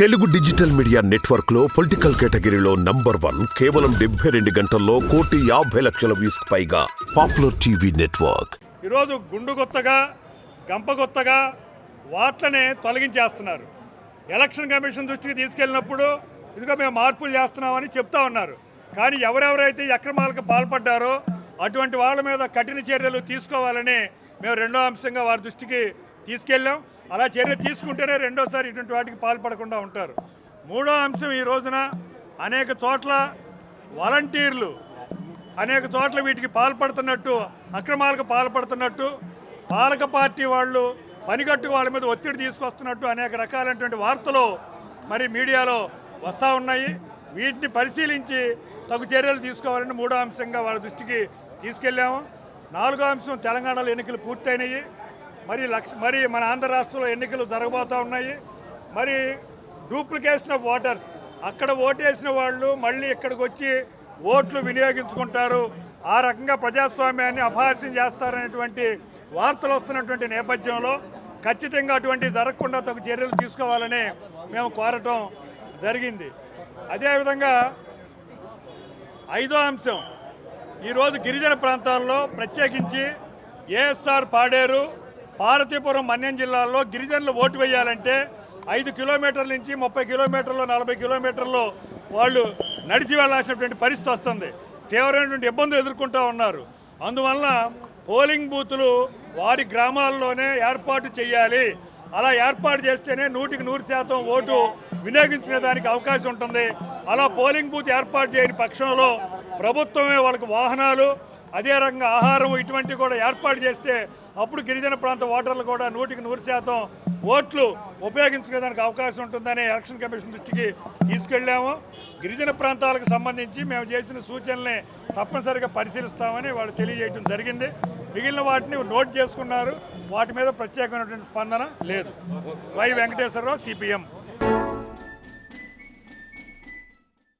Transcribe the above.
Telugu digital media నెట్వర్క్లో political కేటగిరీలో number one కేవలం డెబ్బై రెండు గంటల్లో కోటి యాభై లక్షల వ్యూస్ పైగా పాపులర్ టీవీ నెట్వర్క్. ఈరోజు గుండుగొత్తగా గంపగొత్తగా వాట్లనే తొలగించేస్తున్నారు. ఎలక్షన్ కమిషన్ దృష్టికి తీసుకెళ్ళినప్పుడు ఇదిగో మేము మార్పులు చేస్తున్నామని చెప్తా ఉన్నారు. కానీ ఎవరెవరైతే అక్రమాలకు పాల్పడ్డారో అటువంటి వాళ్ళ మీద కఠిన చర్యలు తీసుకోవాలని మేము రెండో అంశంగా వారి దృష్టికి తీసుకెళ్ళాం. అలా చర్య తీసుకుంటేనే రెండోసారి ఇటువంటి వాటికి పాల్పడకుండా ఉంటారు. మూడో అంశం ఈ రోజున అనేక చోట్ల వాలంటీర్లు అనేక చోట్ల వీటికి పాల్పడుతున్నట్టు అక్రమాలకు పాల్పడుతున్నట్టు పాలక పార్టీ వాళ్ళు పనిగట్టు వాళ్ళ మీద ఒత్తిడి తీసుకొస్తున్నట్టు అనేక రకాలైనటువంటి వార్తలు మరి మీడియాలో వస్తూ ఉన్నాయి. వీటిని పరిశీలించి తగు చర్యలు తీసుకోవాలని మూడో అంశంగా వాళ్ళ దృష్టికి తీసుకెళ్ళాము. నాలుగో అంశం తెలంగాణలో ఎన్నికలు పూర్తయినాయి. మరి లక్ష మరి మన ఆంధ్ర రాష్ట్రంలో ఎన్నికలు జరగబోతూ ఉన్నాయి. మరి డూప్లికేషన్ ఆఫ్ ఓటర్స్ అక్కడ ఓటేసిన వాళ్ళు మళ్ళీ ఇక్కడికి వచ్చి ఓట్లు వినియోగించుకుంటారు. ఆ రకంగా ప్రజాస్వామ్యాన్ని అపహాస్యం చేస్తారనేటువంటి వార్తలు వస్తున్నటువంటి నేపథ్యంలో ఖచ్చితంగా అటువంటి జరగకుండా తగు చర్యలు తీసుకోవాలని మేము కోరటం జరిగింది. అదేవిధంగా ఐదో అంశం. ఈరోజు గిరిజన ప్రాంతాల్లో ప్రత్యేకించి ఏఎస్ఆర్ పాడేరు పార్వతీపురం మన్యం జిల్లాలో గిరిజనులు ఓటు వేయాలంటే ఐదు కిలోమీటర్ల నుంచి ముప్పై కిలోమీటర్లు నలభై కిలోమీటర్లు వాళ్ళు నడిచి వెళ్ళాల్సినటువంటి పరిస్థితి వస్తుంది. తీవ్రమైనటువంటి ఇబ్బందులు ఎదుర్కొంటూ ఉన్నారు. అందువలన పోలింగ్ బూతులు వారి గ్రామాల్లోనే ఏర్పాటు చేయాలి. అలా ఏర్పాటు చేస్తేనే నూటికి నూరు శాతం ఓటు వినియోగించుకునే దానికి అవకాశం ఉంటుంది. అలా పోలింగ్ బూత్ ఏర్పాటు చేయని పక్షంలో ప్రభుత్వమే వాళ్ళకి వాహనాలు అదే రకంగా ఆహారం ఇటువంటివి కూడా ఏర్పాటు చేస్తే అప్పుడు గిరిజన ప్రాంత ఓటర్లు కూడా నూటికి నూరు శాతం ఓట్లు ఉపయోగించుకునేదానికి అవకాశం ఉంటుందని ఎలక్షన్ కమిషన్ దృష్టికి తీసుకెళ్ళాము. గిరిజన ప్రాంతాలకు సంబంధించి మేము చేసిన సూచనల్ని తప్పనిసరిగా పరిశీలిస్తామని వాళ్ళు తెలియజేయడం జరిగింది. మిగిలిన వాటిని నోట్ చేసుకున్నారు. వాటి మీద ప్రత్యేకమైనటువంటి స్పందన లేదు. Y Venkateswararao CPM.